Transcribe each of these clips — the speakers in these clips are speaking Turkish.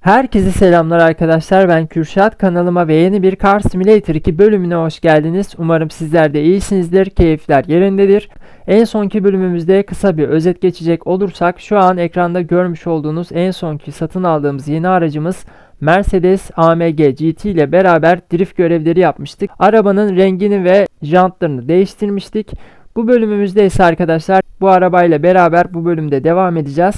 Herkese selamlar arkadaşlar. Ben Kürşat. Kanalıma ve yeni bir Car Simulator 2 bölümüne hoş geldiniz. Umarım sizler de iyisinizdir. Keyifler yerindedir. En sonki bölümümüzde kısa bir özet geçecek olursak şu an ekranda görmüş olduğunuz en sonki satın aldığımız yeni aracımız Mercedes AMG GT ile beraber drift görevleri yapmıştık. Arabanın rengini ve jantlarını değiştirmiştik. Bu bölümümüzde ise arkadaşlar bu arabayla beraber bu bölümde devam edeceğiz.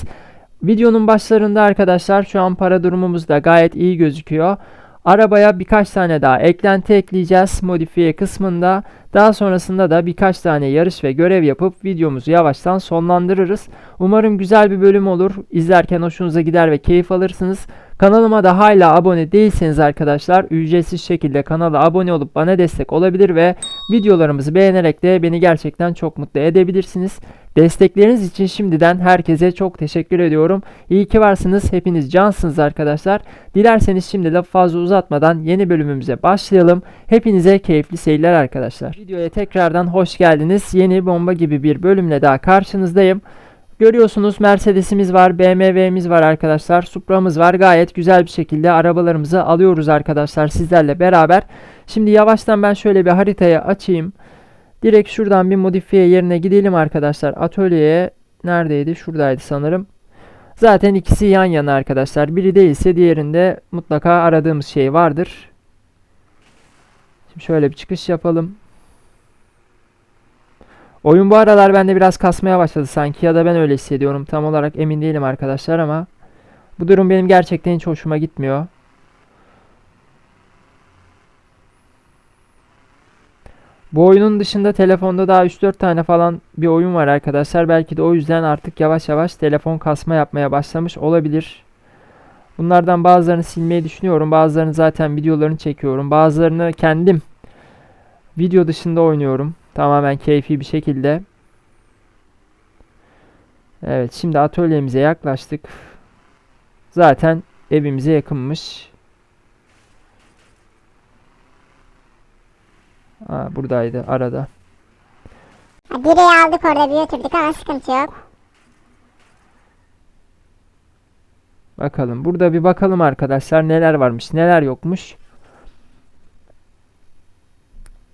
Videonun başlarında arkadaşlar şu an para durumumuz da gayet iyi gözüküyor. Arabaya birkaç tane daha eklenti ekleyeceğiz modifiye kısmında. Daha sonrasında da birkaç tane yarış ve görev yapıp videomuzu yavaştan sonlandırırız. Umarım güzel bir bölüm olur. İzlerken hoşunuza gider ve keyif alırsınız. Kanalıma da hala abone değilseniz arkadaşlar ücretsiz şekilde kanala abone olup bana destek olabilir ve videolarımızı beğenerek de beni gerçekten çok mutlu edebilirsiniz. Destekleriniz için şimdiden herkese çok teşekkür ediyorum. İyi ki varsınız. Hepiniz cansınız arkadaşlar. Dilerseniz şimdi lafı fazla uzatmadan yeni bölümümüze başlayalım. Hepinize keyifli seyirler arkadaşlar. Videoya tekrardan hoş geldiniz. Yeni bomba gibi bir bölümle daha karşınızdayım. Görüyorsunuz Mercedes'imiz var, BMW'miz var arkadaşlar. Supra'mız var. Gayet güzel bir şekilde arabalarımızı alıyoruz arkadaşlar sizlerle beraber. Şimdi yavaştan ben şöyle bir haritayı açayım. Direkt şuradan bir modifiye yerine gidelim arkadaşlar. Atölyeye neredeydi? Şuradaydı sanırım. Zaten ikisi yan yana arkadaşlar. Biri değilse diğerinde mutlaka aradığımız şey vardır. Şimdi şöyle bir çıkış yapalım. Oyun bu aralar bende biraz kasmaya başladı sanki ya da ben öyle hissediyorum. Tam olarak emin değilim arkadaşlar ama bu durum benim gerçekten hiç hoşuma gitmiyor. Bu oyunun dışında telefonda daha 3-4 tane falan bir oyun var arkadaşlar. Belki de o yüzden artık yavaş yavaş telefon kasma yapmaya başlamış olabilir. Bunlardan bazılarını silmeyi düşünüyorum. Bazılarını zaten videolarını çekiyorum. Bazılarını kendim video dışında oynuyorum. Tamamen keyfi bir şekilde. Evet şimdi atölyemize yaklaştık. Zaten evimize yakınmış. Aa, buradaydı arada. Ha, Direği aldık orada bir götürdük ama sıkıntı yok. Bakalım. Burada bir bakalım arkadaşlar neler varmış, neler yokmuş.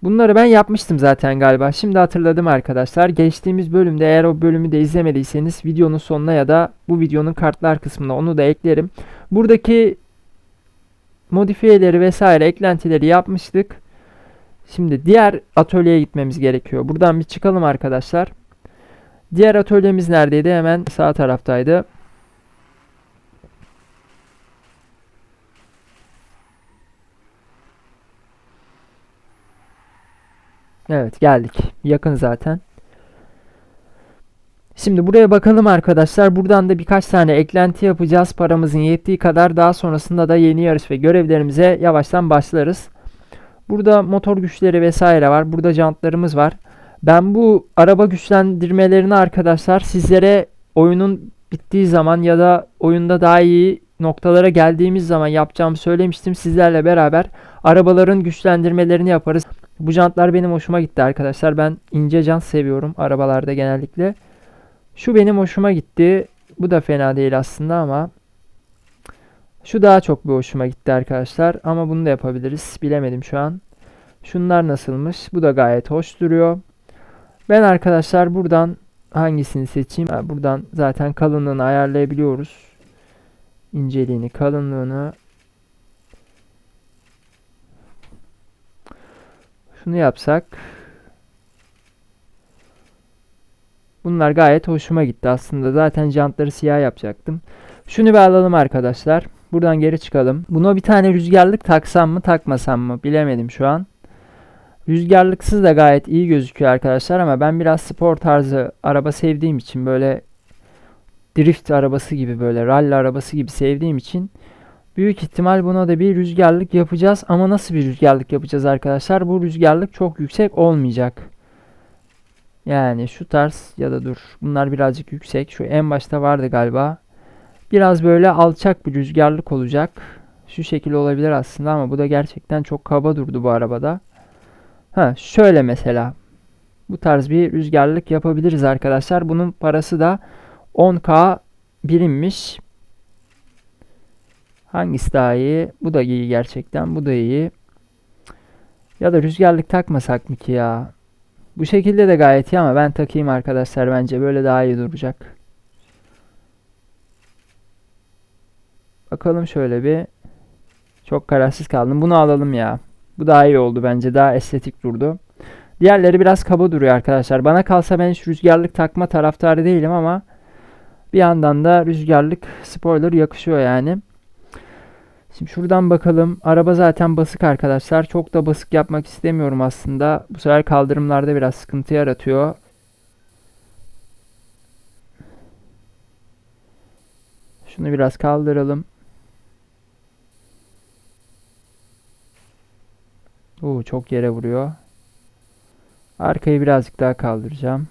Bunları ben yapmıştım zaten galiba. Şimdi hatırladım arkadaşlar. Geçtiğimiz bölümde eğer o bölümü de izlemediyseniz videonun sonuna ya da bu videonun kartlar kısmına onu da eklerim. Buradaki modifiyeleri vesaire eklentileri yapmıştık. Şimdi diğer atölyeye gitmemiz gerekiyor. Buradan bir çıkalım arkadaşlar. Diğer atölyemiz neredeydi? Hemen sağ taraftaydı. Evet geldik. Yakın zaten. Şimdi buraya bakalım arkadaşlar. Buradan da birkaç tane eklenti yapacağız. Paramızın yettiği kadar daha sonrasında da yeni yarış ve görevlerimize yavaştan başlarız. Burada motor güçleri vesaire var. Burada jantlarımız var. Ben bu araba güçlendirmelerini arkadaşlar sizlere oyunun bittiği zaman ya da oyunda daha iyi noktalara geldiğimiz zaman yapacağımı söylemiştim. Sizlerle beraber arabaların güçlendirmelerini yaparız. Bu jantlar benim hoşuma gitti arkadaşlar. Ben ince jant seviyorum arabalarda genellikle. Şu benim hoşuma gitti. Bu da fena değil aslında ama şu daha çok bir hoşuma gitti arkadaşlar. Ama bunu da yapabiliriz. Bilemedim şu an. Şunlar nasılmış? Bu da gayet hoş duruyor. Ben arkadaşlar buradan hangisini seçeyim? Buradan zaten kalınlığını ayarlayabiliyoruz. İnceliğini, kalınlığını. Şunu yapsak. Bunlar gayet hoşuma gitti aslında. Zaten jantları siyah yapacaktım. Şunu bir alalım arkadaşlar. Buradan geri çıkalım. Buna bir tane rüzgarlık taksam mı takmasam mı bilemedim şu an. Rüzgarlıksız da gayet iyi gözüküyor arkadaşlar ama ben biraz spor tarzı araba sevdiğim için böyle drift arabası gibi böyle rally arabası gibi sevdiğim için büyük ihtimal buna da bir rüzgarlık yapacağız ama nasıl bir rüzgarlık yapacağız arkadaşlar? Bu rüzgarlık çok yüksek olmayacak. Yani şu tarz ya da dur bunlar birazcık yüksek. Şu en başta vardı galiba. Biraz böyle alçak bir rüzgarlık olacak. Şu şekil olabilir aslında ama bu da gerçekten çok kaba durdu bu arabada. Ha şöyle mesela. Bu tarz bir rüzgarlık yapabiliriz arkadaşlar. Bunun parası da 10k birimmiş. Hangisi daha iyi? Bu da iyi gerçekten. Bu da iyi. Ya da rüzgarlık takmasak mı ki ya? Bu şekilde de gayet iyi ama ben takayım arkadaşlar bence böyle daha iyi duracak. Bakalım şöyle bir. Çok kararsız kaldım. Bunu alalım ya. Bu daha iyi oldu bence. Daha estetik durdu. Diğerleri biraz kaba duruyor arkadaşlar. Bana kalsa ben hiç rüzgarlık takma taraftarı değilim ama bir yandan da rüzgarlık spoiler yakışıyor yani. Şimdi şuradan bakalım. Araba zaten basık arkadaşlar. Çok da basık yapmak istemiyorum aslında. Bu sefer kaldırımlarda biraz sıkıntı yaratıyor. Şunu biraz kaldıralım. Oo, çok yere vuruyor. Arkayı birazcık daha kaldıracağım.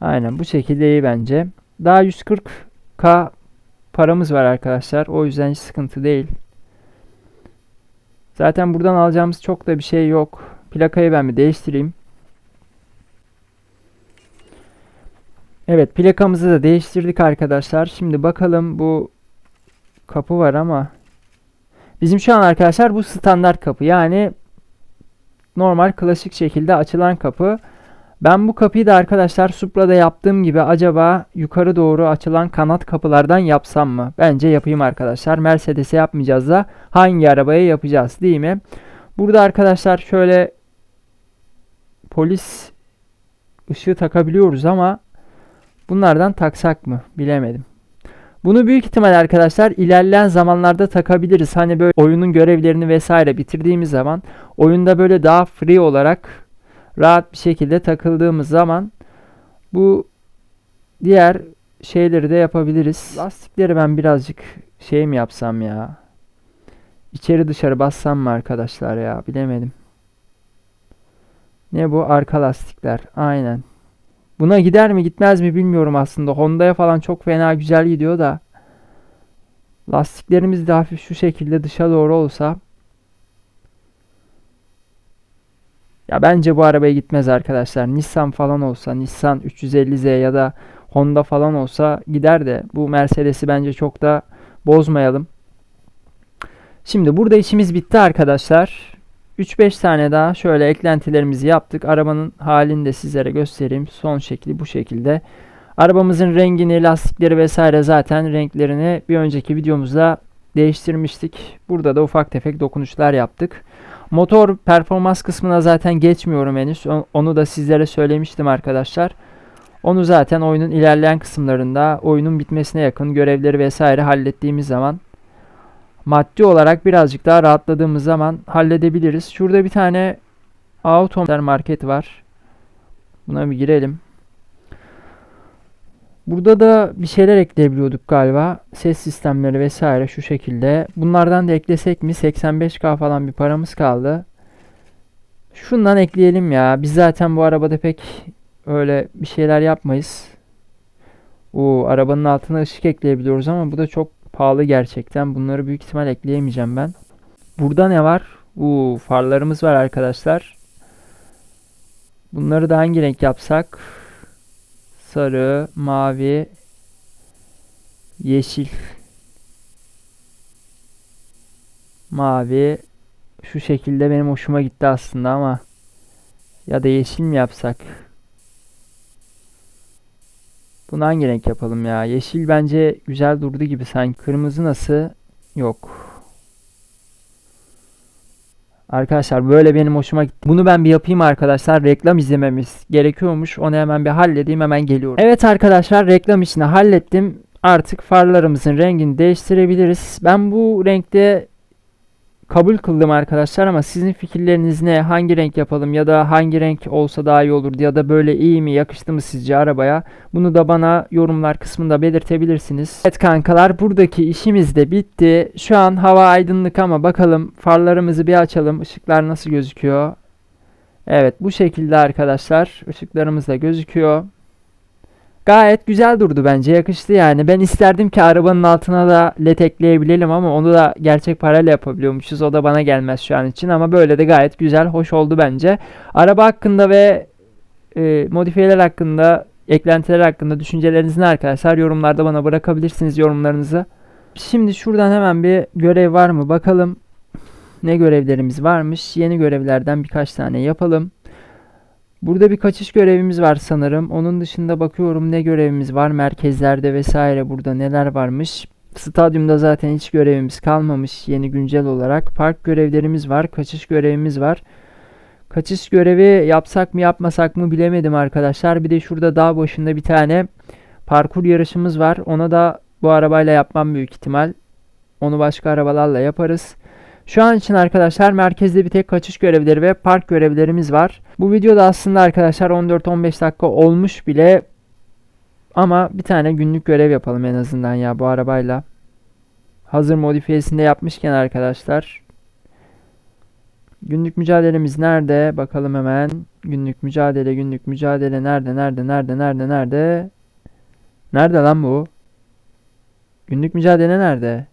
Aynen bu şekilde iyi bence. Daha 140k paramız var arkadaşlar. O yüzden hiç sıkıntı değil. Zaten buradan alacağımız çok da bir şey yok. Plakayı ben bir değiştireyim. Evet plakamızı da değiştirdik arkadaşlar. Şimdi bakalım bu kapı var ama bizim şu an arkadaşlar bu standart kapı. Yani normal klasik şekilde açılan kapı. Ben bu kapıyı da arkadaşlar Supra'da yaptığım gibi acaba yukarı doğru açılan kanat kapılardan yapsam mı? Bence yapayım arkadaşlar. Mercedes'e yapmayacağız da hangi arabaya yapacağız değil mi? Burada arkadaşlar şöyle polis ışığı takabiliyoruz ama bunlardan taksak mı? Bilemedim. Bunu büyük ihtimal arkadaşlar ilerleyen zamanlarda takabiliriz. Hani böyle oyunun görevlerini vesaire bitirdiğimiz zaman oyunda böyle daha free olarak rahat bir şekilde takıldığımız zaman bu diğer şeyleri de yapabiliriz. Lastikleri ben birazcık şey mi yapsam ya? İçeri dışarı bassam mı arkadaşlar ya? Bilemedim. Ne bu? Arka lastikler. Aynen. Buna gider mi gitmez mi bilmiyorum aslında. Honda'ya falan çok fena güzel gidiyor da. Lastiklerimiz de hafif şu şekilde dışa doğru olsa. Ya bence bu arabaya gitmez arkadaşlar. Nissan falan olsa, Nissan 350Z ya da Honda falan olsa gider de bu Mercedes'i bence çok da bozmayalım. Şimdi burada işimiz bitti arkadaşlar. 3-5 tane daha şöyle eklentilerimizi yaptık. Arabanın halini de sizlere göstereyim. Son şekli bu şekilde. Arabamızın rengini, lastikleri vesaire zaten renklerini bir önceki videomuzda değiştirmiştik. Burada da ufak tefek dokunuşlar yaptık. Motor performans kısmına zaten geçmiyorum henüz. Onu da sizlere söylemiştim arkadaşlar. Onu zaten oyunun ilerleyen kısımlarında oyunun bitmesine yakın görevleri vesaire hallettiğimiz zaman maddi olarak birazcık daha rahatladığımız zaman halledebiliriz. Şurada bir tane auto market var. Buna bir girelim. Burada da bir şeyler ekleyebiliyorduk galiba. Ses sistemleri vesaire şu şekilde. Bunlardan da eklesek mi? 85k falan bir paramız kaldı. Şundan ekleyelim ya. Biz zaten bu arabada pek öyle bir şeyler yapmayız. O arabanın altına ışık ekleyebiliyoruz ama bu da çok pahalı gerçekten. Bunları büyük ihtimal ekleyemeyeceğim ben. Burada ne var? Uuu farlarımız var arkadaşlar. Bunları da hangi renk yapsak? Sarı, mavi, yeşil, mavi. Şu şekilde benim hoşuma gitti aslında ama ya da yeşil mi yapsak? Bunu hangi renk yapalım ya? Yeşil bence güzel durdu gibi sanki. Kırmızı nasıl? Yok. Arkadaşlar böyle benim hoşuma gitti. Bunu ben bir yapayım arkadaşlar. Reklam izlememiz gerekiyormuş. Onu hemen bir halledeyim. Hemen geliyorum. Evet arkadaşlar reklam işini hallettim. Artık farlarımızın rengini değiştirebiliriz. Ben bu renkte kabul kıldım arkadaşlar ama sizin fikirleriniz ne? Hangi renk yapalım ya da hangi renk olsa daha iyi olurdu ya da böyle iyi mi yakıştı mı sizce arabaya? Bunu da bana yorumlar kısmında belirtebilirsiniz. Evet kankalar buradaki işimiz de bitti. Şu an hava aydınlık ama bakalım farlarımızı bir açalım. Işıklar nasıl gözüküyor? Evet bu şekilde arkadaşlar. Işıklarımız da gözüküyor. Gayet güzel durdu bence yakıştı yani. Ben isterdim ki arabanın altına da led ekleyebilelim ama onu da gerçek parayla yapabiliyormuşuz. O da bana gelmez şu an için ama böyle de gayet güzel, hoş oldu bence. Araba hakkında ve e, modifiyeler hakkında, eklentiler hakkında düşünceleriniz ne arkadaşlar? Yorumlarda bana bırakabilirsiniz yorumlarınızı. Şimdi şuradan hemen bir görev var mı bakalım. Ne görevlerimiz varmış. Yeni görevlerden birkaç tane yapalım. Burada bir kaçış görevimiz var sanırım. Onun dışında bakıyorum ne görevimiz var. Merkezlerde vesaire burada neler varmış. Stadyumda zaten hiç görevimiz kalmamış yeni güncel olarak. Park görevlerimiz var. Kaçış görevimiz var. Kaçış görevi yapsak mı yapmasak mı bilemedim arkadaşlar. Bir de şurada dağ başında bir tane parkur yarışımız var. Ona da bu arabayla yapmam büyük ihtimal. Onu başka arabalarla yaparız. Şu an için arkadaşlar merkezde bir tek kaçış görevleri ve park görevlerimiz var. Bu videoda aslında arkadaşlar 14-15 dakika olmuş bile. Ama bir tane günlük görev yapalım en azından ya bu arabayla. Hazır modifiyesinde yapmışken arkadaşlar. Günlük mücadelemiz nerede? Bakalım hemen. Günlük mücadele, günlük mücadele nerede, nerede, nerede, nerede, nerede? Nerede lan bu? Günlük mücadele nerede?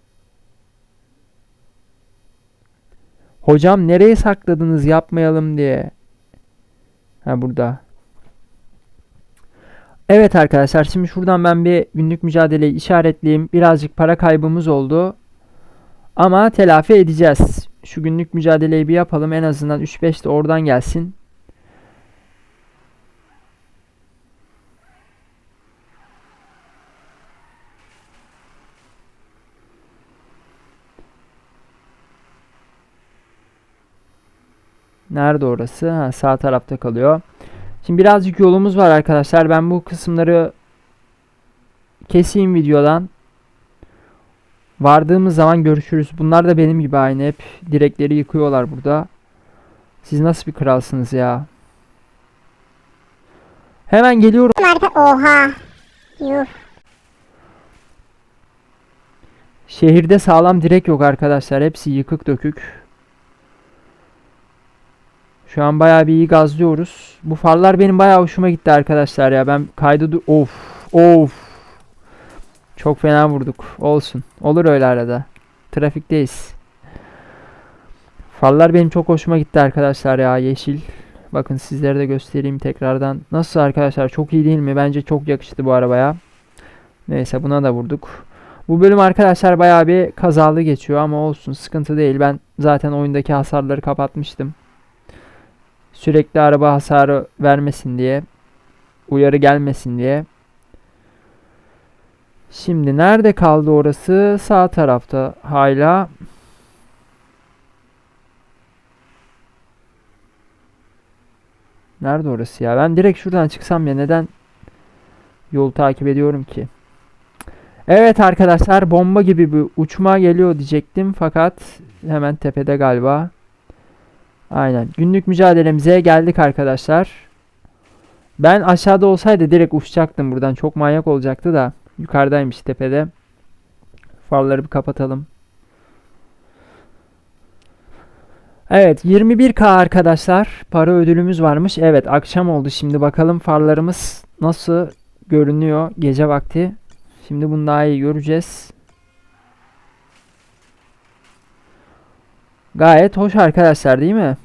Hocam nereye sakladınız yapmayalım diye. Ha burada. Evet arkadaşlar şimdi şuradan ben bir günlük mücadeleyi işaretleyeyim. Birazcık para kaybımız oldu. Ama telafi edeceğiz. Şu günlük mücadeleyi bir yapalım. En azından 3-5 de oradan gelsin. Nerede orası? Ha, sağ tarafta kalıyor. Şimdi birazcık yolumuz var arkadaşlar. Ben bu kısımları keseyim videodan. Vardığımız zaman görüşürüz. Bunlar da benim gibi aynı. Hep direkleri yıkıyorlar burada. Siz nasıl bir kralsınız ya? Hemen geliyorum. Oha. Yuh. Şehirde sağlam direk yok arkadaşlar. Hepsi yıkık dökük. Şu an bayağı bir iyi gazlıyoruz. Bu farlar benim bayağı hoşuma gitti arkadaşlar ya. Ben kaydı of of. Çok fena vurduk. Olsun. Olur öyle arada. Trafikteyiz. Farlar benim çok hoşuma gitti arkadaşlar ya. Yeşil. Bakın sizlere de göstereyim tekrardan. Nasıl arkadaşlar? Çok iyi değil mi? Bence çok yakıştı bu arabaya. Neyse buna da vurduk. Bu bölüm arkadaşlar bayağı bir kazalı geçiyor ama olsun sıkıntı değil. Ben zaten oyundaki hasarları kapatmıştım. Sürekli araba hasarı vermesin diye. Uyarı gelmesin diye. Şimdi nerede kaldı orası? Sağ tarafta hala. Nerede orası ya? Ben direkt şuradan çıksam ya neden yol takip ediyorum ki? Evet arkadaşlar bomba gibi bir uçma geliyor diyecektim fakat hemen tepede galiba. Aynen. Günlük mücadelemize geldik arkadaşlar. Ben aşağıda olsaydı direkt uçacaktım buradan. Çok manyak olacaktı da. Yukarıdaymış tepede. Farları bir kapatalım. Evet 21k arkadaşlar. Para ödülümüz varmış. Evet akşam oldu. Şimdi bakalım farlarımız nasıl görünüyor gece vakti. Şimdi bunu daha iyi göreceğiz. Gayet hoş arkadaşlar değil mi?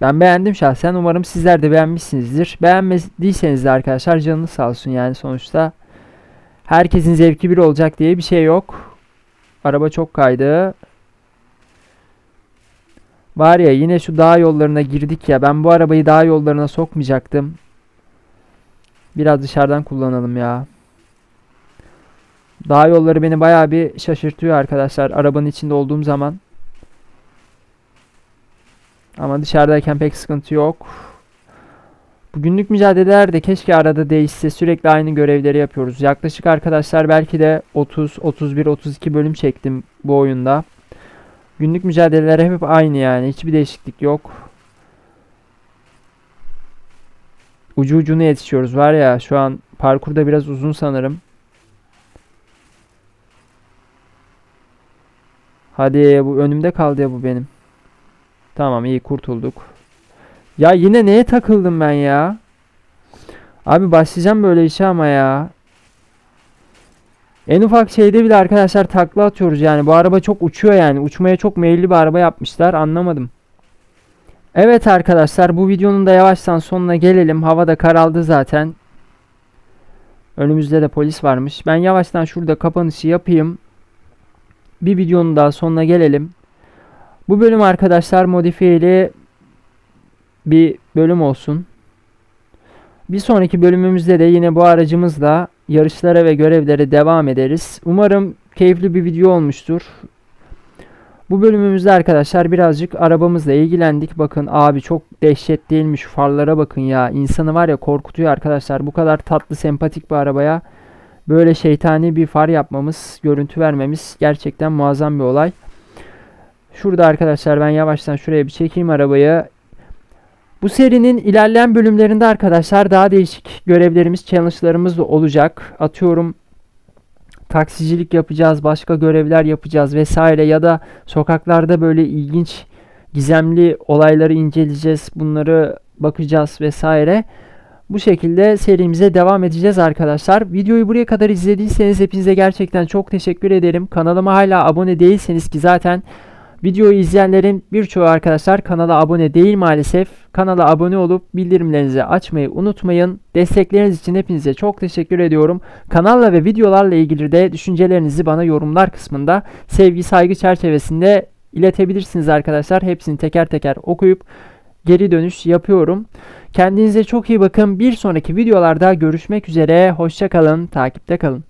Ben beğendim şahsen. Umarım sizler de beğenmişsinizdir. Beğenmediyseniz de arkadaşlar canınız sağ olsun yani sonuçta. Herkesin zevki bir olacak diye bir şey yok. Araba çok kaydı. Var ya yine şu dağ yollarına girdik ya. Ben bu arabayı dağ yollarına sokmayacaktım. Biraz dışarıdan kullanalım ya. Dağ yolları beni bayağı bir şaşırtıyor arkadaşlar. Arabanın içinde olduğum zaman. Ama dışarıdayken pek sıkıntı yok. Bu günlük mücadeleler de keşke arada değişse. Sürekli aynı görevleri yapıyoruz. Yaklaşık arkadaşlar belki de 30, 31, 32 bölüm çektim bu oyunda. Günlük mücadeleler hep aynı yani. Hiçbir değişiklik yok. Ucu ucuna yetişiyoruz var ya şu an parkurda biraz uzun sanırım. Hadi bu önümde kaldı ya bu benim. Tamam iyi kurtulduk. Ya yine neye takıldım ben ya? Abi başlayacağım böyle işe ama ya. En ufak şeyde bile arkadaşlar takla atıyoruz yani. Bu araba çok uçuyor yani. Uçmaya çok meyilli bir araba yapmışlar. Anlamadım. Evet arkadaşlar bu videonun da yavaştan sonuna gelelim. Hava da karaldı zaten. Önümüzde de polis varmış. Ben yavaştan şurada kapanışı yapayım. bir videonun daha sonuna gelelim. Bu bölüm arkadaşlar modifiyeli bir bölüm olsun. Bir sonraki bölümümüzde de yine bu aracımızla yarışlara ve görevlere devam ederiz. Umarım keyifli bir video olmuştur. Bu bölümümüzde arkadaşlar birazcık arabamızla ilgilendik. Bakın abi çok dehşet değil mi şu farlara bakın ya. İnsanı var ya korkutuyor arkadaşlar. Bu kadar tatlı sempatik bir arabaya böyle şeytani bir far yapmamız, görüntü vermemiz gerçekten muazzam bir olay. Şurada arkadaşlar ben yavaştan şuraya bir çekeyim arabayı. Bu serinin ilerleyen bölümlerinde arkadaşlar daha değişik görevlerimiz, challenge'larımız da olacak. Atıyorum taksicilik yapacağız, başka görevler yapacağız vesaire ya da sokaklarda böyle ilginç, gizemli olayları inceleyeceğiz. Bunları bakacağız vesaire. Bu şekilde serimize devam edeceğiz arkadaşlar. Videoyu buraya kadar izlediyseniz hepinize gerçekten çok teşekkür ederim. Kanalıma hala abone değilseniz ki zaten videoyu izleyenlerin birçoğu arkadaşlar kanala abone değil maalesef. Kanala abone olup bildirimlerinizi açmayı unutmayın. Destekleriniz için hepinize çok teşekkür ediyorum. Kanalla ve videolarla ilgili de düşüncelerinizi bana yorumlar kısmında sevgi saygı çerçevesinde iletebilirsiniz arkadaşlar. Hepsini teker teker okuyup geri dönüş yapıyorum. Kendinize çok iyi bakın. Bir sonraki videolarda görüşmek üzere. Hoşçakalın. Takipte kalın.